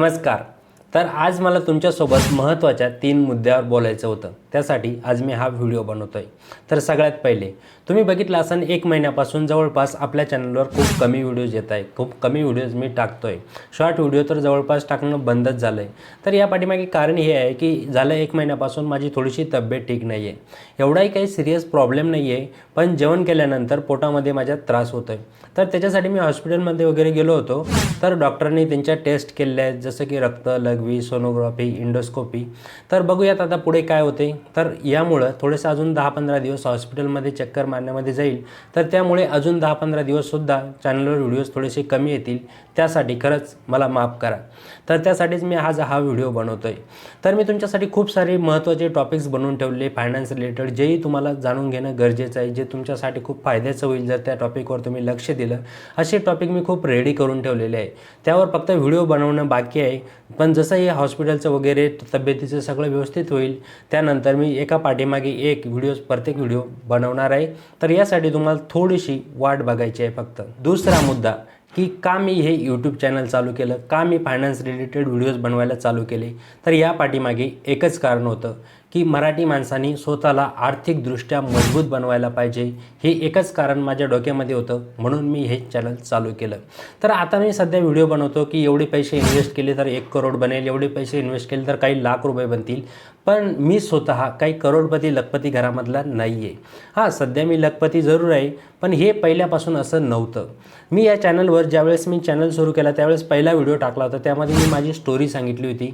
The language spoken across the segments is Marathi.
नमस्कार. तर आज मला तुमच्यासोबत महत्त्वाच्या तीन मुद्द्यावर बोलायचं होतं. त्यासाठी आज मी हा व्हिडिओ बनवतोय. तर सगळ्यात पहिले तुम्ही बघितलं असाल एक महिन्यापासून जवळपास आपल्या चॅनलवर खूप कमी व्हिडिओज येत आहे खूप कमी व्हिडिओज मी टाकतोय. शॉर्ट व्हिडिओ तर जवळपास टाकणं बंदच झालं आहे तर या पाठीमागे कारण हे आहे की झालं एक महिन्यापासून माझी थोडीशी तब्येत ठीक नाही आहे एवढाही काही सिरियस प्रॉब्लेम नाही आहे पण जेवण केल्यानंतर पोटामध्ये माझ्या त्रास होतो आहे तर त्याच्यासाठी मी हॉस्पिटलमध्ये वगैरे गेलो होतो. तर डॉक्टरांनी त्यांच्या टेस्ट केलेल्या आहेत जसं की रक्त लघवी सोनोग्राफी इंडोस्कोपी तर बघूयात आता पुढे काय होते. तर यामुळं थोडंसं अजून दहा पंधरा दिवस हॉस्पिटलमध्ये चक्कर मारण्यामध्ये जाईल. तर त्यामुळे अजून दहा पंधरा दिवससुद्धा चॅनलवर व्हिडिओज थोडेसे कमी येतील. त्यासाठी खरंच मला माफ करा. तर त्यासाठीच मी आज हा व्हिडिओ बनवतो आहे तर मी तुमच्यासाठी खूप सारे महत्त्वाचे टॉपिक्स बनवून ठेवले. फायनान्स रिलेटेड जेही तुम्हाला जाणून घेणं गरजेचं आहे. जे तुमच्यासाठी खूप फायद्याचं होईल जर त्या टॉपिकवर तुम्ही लक्ष दिलं. असे टॉपिक मी खूप रेडी करून ठेवलेले आहे. त्यावर फक्त व्हिडिओ बनवणं बाकी आहे. पण जसं हे हॉस्पिटलचं वगैरे तब्येतीचं सगळं व्यवस्थित होईल त्यानंतर मी एका पाठीमागे एक व्हिडिओ प्रत्येक व्हिडिओ बनवणार आहे. तर यासाठी तुम्हाला थोडीशी वाट बघायची आहे फक्त. दुसरा मुद्दा की का मी हे यूट्यूब चॅनल चालू केलं? का मी फायनान्स रिलेटेड व्हिडिओज बनवायला चालू केले? तर या पाठीमागे एकच कारण होतं की मराठी माणसांनी स्वतःला आर्थिकदृष्ट्या मजबूत बनवायला पाहिजे. हे एकच कारण माझ्या डोक्यामध्ये होतं म्हणून मी हे चॅनल चालू केलं. तर आता मी सध्या व्हिडिओ बनवतो की एवढे पैसे इन्व्हेस्ट केले तर एक करोड बनेल एवढे पैसे इन्व्हेस्ट केले तर काही लाख रुपये बनतील. पण मी स्वतः काही करोडपती लखपती घरामधला नाही आहे हां सध्या मी लखपती जरूर आहे पण हे पहिल्यापासून असं नव्हतं. मी या चॅनलवर ज्यावेळेस मी चॅनल सुरू केला त्यावेळेस पहिला व्हिडिओ टाकला होता. त्यामध्ये मी माझी स्टोरी सांगितली होती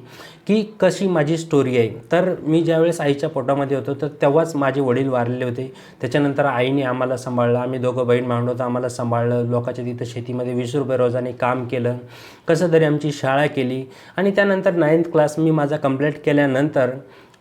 की कशी माझी स्टोरी आहे. तर मी ज्यावेळेस आईच्या पोटामध्ये होतो तर तेव्हाच माझे वडील वारलेले होते. त्याच्यानंतर आईने आम्हाला सांभाळलं. आम्ही दोघं बहीण भावंड आम्हाला सांभाळलं. लोकांच्या तिथं शेतीमध्ये वीस रुपये रोजाने काम केलं. कसं तरी आमची शाळा केली. आणि त्यानंतर नाईन्थ क्लास मी माझा कंप्लीट केल्यानंतर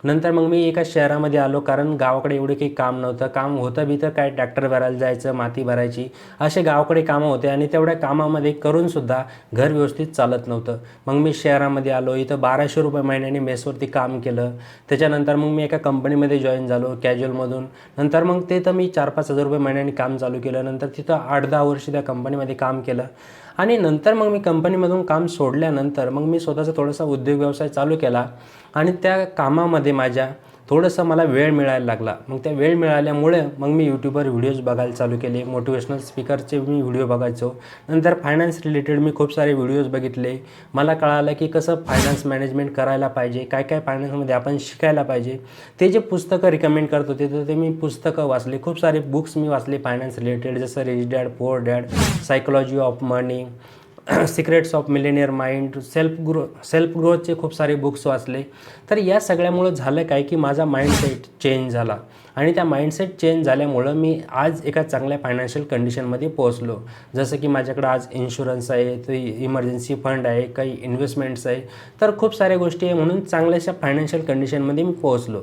नंतर मग मी एका शहरामध्ये आलो कारण गावाकडे एवढे काही काम नव्हतं. काम होतं बी तर काय ट्रॅक्टर भरायला जायचं माती भरायची. असे गावाकडे कामं होते आणि तेवढ्या कामामध्ये करूनसुद्धा घर व्यवस्थित चालत नव्हतं. मग मी शहरामध्ये आलो इथं बाराशे रुपये महिन्याने मेसवरती काम केलं. त्याच्यानंतर मग मी एका कंपनीमध्ये जॉईन झालो कॅज्युअलमधून. नंतर मग ते तर मी चार पाच हजार रुपये महिन्याने काम चालू केलं. नंतर तिथं आठ दहा वर्ष त्या कंपनीमध्ये काम केलं. आणि नंतर मग मी कंपनीमधून काम सोडल्यानंतर मग मी स्वतःचा थोडासा उद्योग व्यवसाय चालू केला. आणि त्या कामामध्ये माझ्या थोडंसं मला वेळ मिळायला लागला. मग त्या वेळ मिळाल्यामुळे मग मी यूट्यूबवर व्हिडिओज बघायला चालू केले. मोटिवेशनल स्पीकरचे मी व्हिडिओ बघायचो. नंतर फायनान्स रिलेटेड मी खूप सारे व्हिडिओज बघितले. मला कळालं की कसं फायनान्स मॅनेजमेंट करायला पाहिजे काय काय फायनान्समध्ये आपण शिकायला पाहिजे. ते जे पुस्तकं रिकमेंड करत होते तर ते मी पुस्तकं वाचले. खूप सारे बुक्स मी वाचले फायनान्स रिलेटेड जसं rich dad poor dad psychology of money secrets of millionaire mind self grow self ग्रोथचे खूप सारे बुक्स वाचले. तर या सगळ्यामुळं झालं काय की माझा माइंडसेट चेंज झाला. आणि त्या माइंडसेट चेंज झाल्यामुळं मी आज एका चांगल्या फायनान्शियल कंडिशनमध्ये पोहोचलो. जसं की माझ्याकडं आज इन्शुरन्स आहे ते इमर्जन्सी फंड आहे काही इन्व्हेस्टमेंट्स आहे. तर खूप साऱ्या गोष्टी आहे म्हणून चांगल्याशा फायनान्शियल कंडिशनमध्ये मी पोहोचलो.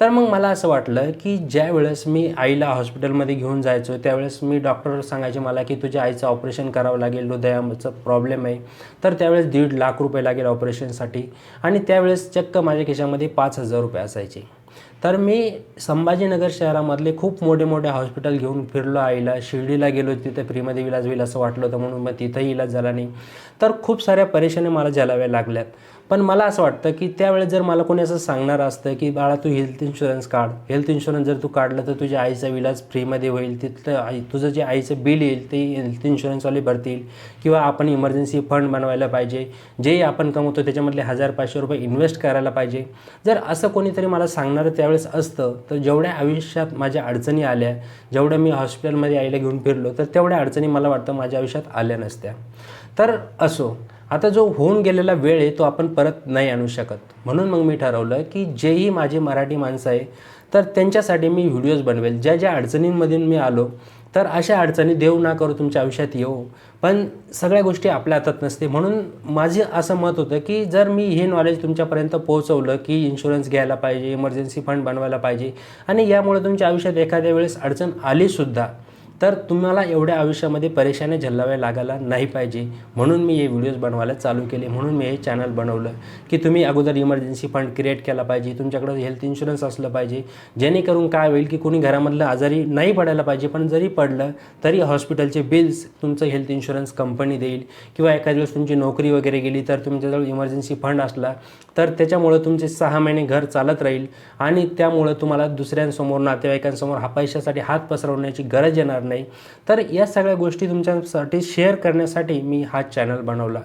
तर मग मला असं वाटलं की ज्या वेळेस मी आईला हॉस्पिटलमध्ये घेऊन जायचो त्यावेळेस मी डॉक्टर सांगायचे मला की तुझ्या आईचं ऑपरेशन करावं लागेल हृदयाचं प्रॉब्लेम आहे. तर त्यावेळेस दीड लाख रुपये लागेल ऑपरेशनसाठी आणि त्यावेळेस चक्क माझ्या खिशामध्ये पाच हजार रुपये असायचे. तर मी संभाजीनगर शहरामधले खूप मोठे मोठे हॉस्पिटल घेऊन फिरलो आईला शिर्डीला गेलो तिथे फ्रीमध्ये इलाज होईल असं वाटलं होतं म्हणून मग तिथंही इलाज झाला नाही. तर खूप साऱ्या परेशानी मला झेलाव्या लागल्यात. पण मला असं वाटतं की त्यावेळेस जर मला कोणी असं सांगणार असतं की बाळा तू हेल्थ इन्शुरन्स काढ. हेल्थ इन्शुरन्स जर तू काढलं तर तुझ्या आईचा विलाज फ्रीमध्ये होईल. तिथलं आई तुझं जे आईचं बिल येईल ते हेल्थ इन्शुरन्सवाले भरतील. किंवा आपण इमर्जन्सी फंड बनवायला पाहिजे. जे आपण कमवतो त्याच्यामधले हजार पाचशे रुपये इन्व्हेस्ट करायला पाहिजे. जर असं कोणीतरी मला सांगणारं त्यावेळेस असतं तर जेवढ्या आयुष्यात माझ्या अडचणी आल्या जेवढ्या मी हॉस्पिटलमध्ये आईला घेऊन फिरलो तर तेवढ्या अडचणी मला वाटतं माझ्या आयुष्यात आल्या नसत्या. तर असो. आता जो होऊन गेलेला वेळ आहे तो आपण परत नाही आणू शकत. म्हणून मग मी ठरवलं की जेही माझे मराठी माणसं आहे तर त्यांच्यासाठी मी व्हिडिओज बनवेल. ज्या ज्या अडचणींमधून मी आलो तर अशा अडचणी देऊ ना करू तुमच्या आयुष्यात येऊ. पण सगळ्या गोष्टी आपल्या हातात नसते. म्हणून माझे असं मत होतं की जर मी हे नॉलेज तुमच्यापर्यंत पोहोचवलं की इन्शुरन्स घ्यायला पाहिजे इमर्जन्सी फंड बनवायला पाहिजे आणि यामुळे तुमच्या आयुष्यात एखाद्या वेळेस अडचण आलीसुद्धा तर तुम्हाला एवढ्या आयुष्यामध्ये परेशानी झल्लाव्या लागायला नाही पाहिजे. म्हणून मी हे व्हिडिओज बनवायला चालू केले. म्हणून मी हे चॅनल बनवलं. की तुम्ही अगोदर इमर्जन्सी फंड क्रिएट केला पाहिजे. तुमच्याकडं हेल्थ इन्शुरन्स असलं पाहिजे. जेणेकरून काय होईल की कोणी घरामधलं आजारी नाही पडायला पाहिजे. पण जरी पडलं तरी हॉस्पिटलचे बिल्स तुमचं हेल्थ इन्शुरन्स कंपनी देईल. किंवा एखाद्या दिवस तुमची नोकरी वगैरे गेली तर तुमच्याजवळ इमर्जन्सी फंड असला तर त्याच्यामुळं तुमचे सहा महिने घर चालत राहील. आणि त्यामुळं तुम्हाला दुसऱ्यांसमोर नातेवाईकांसमोर हा पैशासाठी हात पसरवण्याची गरज येणार नाही. तर या सगळ्या गोष्टी तुमच्यासाठी शेअर करण्यासाठी मी हा चॅनल बनवला.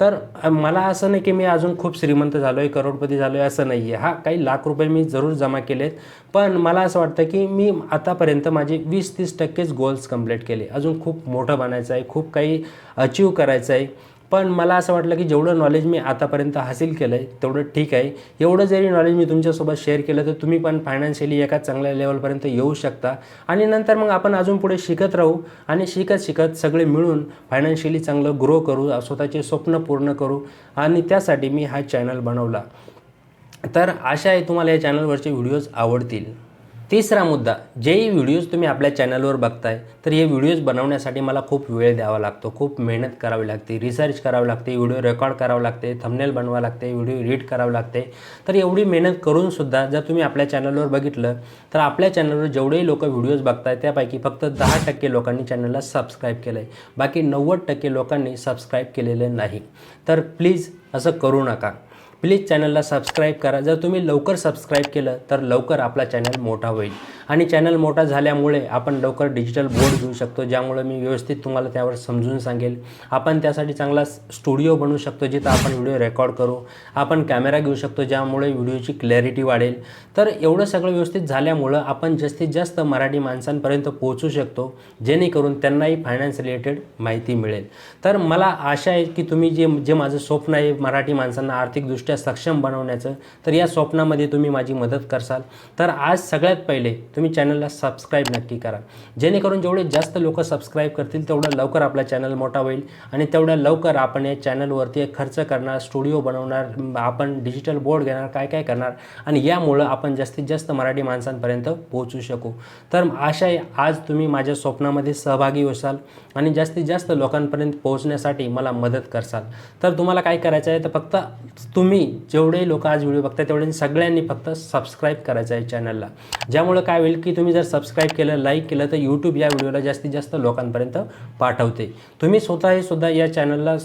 तर मला असं नाही की मी अजून खूप श्रीमंत झालो आहे करोडपती झालो आहे असं नाही आहे हा काही लाख रुपये मी जरूर जमा केले आहेत पण मला असं वाटतं की मी आतापर्यंत माझे वीस तीस टक्केच गोल्स कंप्लीट केले. अजून खूप मोठं बनायचं आहे खूप काही अचीव करायचं आहे पण मला असं वाटलं की जेवढं नॉलेज मी आतापर्यंत हासिल केलं आहे तेवढं ठीक आहे. एवढं जरी नॉलेज मी तुमच्यासोबत शेअर केलं तर तुम्ही पण फायनान्शियली एका चांगल्या लेवलपर्यंत येऊ शकता. आणि नंतर मग आपण अजून पुढे शिकत राहू आणि शिकत शिकत सगळे मिळून फायनान्शियली चांगलं ग्रो करू स्वतःचे स्वप्न पूर्ण करू आणि त्यासाठी मी हा चॅनल बनवला. तर आशा आहे तुम्हाला या चॅनलवरचे व्हिडिओज आवडतील. तिसरा मुद्दा जेही व्हिडिओज तुम्ही आपल्या चॅनलवर बघताय तर हे व्हिडिओज बनवण्यासाठी मला खूप वेळ द्यावा लागतो खूप मेहनत करावी लागते रिसर्च करावी लागते व्हिडिओ रेकॉर्ड करावं लागते थंबनेल बनवावं लागते व्हिडिओ एडिट करावं लागते. तर एवढी मेहनत करूनसुद्धा जर तुम्ही आपल्या चॅनलवर बघितलं तर आपल्या चॅनलवर जेवढेही लोक व्हिडिओज बघताय त्यापैकी फक्त दहा टक्के लोकांनी चॅनलला सबस्क्राईब केलं आहे बाकी नव्वद टक्के लोकांनी सबस्क्राईब केलेलं नाही. तर प्लीज असं करू नका. प्लीज चॅनलला सबस्क्राईब करा. जर तुम्ही लवकर सबस्क्राईब केलं तर लवकर आपला चॅनल मोठा होईल. आणि चॅनल मोठा झाल्यामुळे आपण लवकर डिजिटल बोर्ड घेऊ शकतो ज्यामुळे मी व्यवस्थित तुम्हाला त्यावर समजून सांगेल. आपण त्यासाठी चांगला स्टुडिओ बनवू शकतो जिथं आपण व्हिडिओ रेकॉर्ड करू. आपण कॅमेरा घेऊ शकतो ज्यामुळे व्हिडिओची क्लॅरिटी वाढेल. तर एवढं सगळं व्यवस्थित झाल्यामुळं आपण जास्तीत जास्त मराठी माणसांपर्यंत पोहोचू शकतो जेणेकरून त्यांनाही फायनान्स रिलेटेड माहिती मिळेल. तर मला आशा आहे की तुम्ही जे जे माझं स्वप्न आहे मराठी माणसांना आर्थिकदृष्ट्या सक्षम बनवण्याचं तर या स्वप्नामध्ये तुम्ही माझी मदत करसाल. तर आज सगळ्यात पहिले तुम्ही चॅनलला सबस्क्राईब नक्की करा. जेणेकरून जेवढे जास्त लोक सबस्क्राईब करतील तेवढं लवकर आपला चॅनल मोठा होईल आणि तेवढ्या लवकर आपण या चॅनलवरती खर्च करणार स्टुडिओ बनवणार आपण डिजिटल बोर्ड घेणार काय काय करणार आणि यामुळं आपण जास्तीत जास्त मराठी माणसांपर्यंत पोहोचू शकू. तर आशा आहे आज तुम्ही माझ्या स्वप्नामध्ये सहभागी होसाल आणि जास्तीत जास्त लोकांपर्यंत पोहोचण्यासाठी मला मदत करसाल. तर तुम्हाला काय करायचं आहे तर फक्त तुम्ही जेवढे लोक आज व्हिडिओ बघताय तेवढे सगळ्यांनी फक्त सबस्क्राईब करायचं आहे चॅनलला ज्यामुळं काय होईल की तुम्ही जर सबस्क्राईब केलं लाईक केलं तर यूट्यूब या व्हिडिओला जास्तीत जास्त लोकांपर्यंत पाठवते. तुम्ही स्वतः सुद्धा या चॅनलला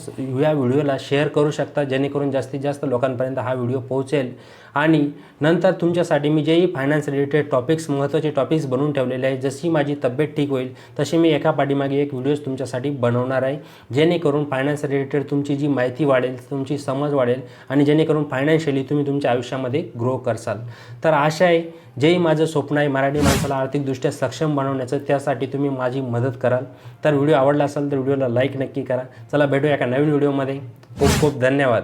या व्हिडिओला शेअर करू शकता जेणेकरून जास्तीत जास्त लोकांपर्यंत हा व्हिडिओ पोहोचेल. आणि नंतर तुमच्यासाठी मी जेही फायनान्स रिलेटेड टॉपिक्स महत्त्वाचे टॉपिक्स बनवून ठेवलेले आहे जशी माझी तब्येत ठीक होईल तशी मी एका पाठीमागे एक व्हिडिओज तुमच्यासाठी बनवणार आहे. जेणेकरून फायनान्स रिलेटेड तुमची जी माहिती वाढेल तुमची समज वाढेल आणि जेणेकरून फायनान्शियली तुम्ही तुमच्या आयुष्यामध्ये ग्रो करसाल. तर आशा आहे जेही माझं स्वप्न आहे मराठी माणसाला आर्थिकदृष्ट्या सक्षम बनवण्याचं त्यासाठी तुम्ही माझी मदत कराल. तर व्हिडिओ आवडला असेल तर व्हिडिओला लाईक नक्की करा. चला भेटूया एका नवीन व्हिडिओमध्ये खूप खूप धन्यवाद.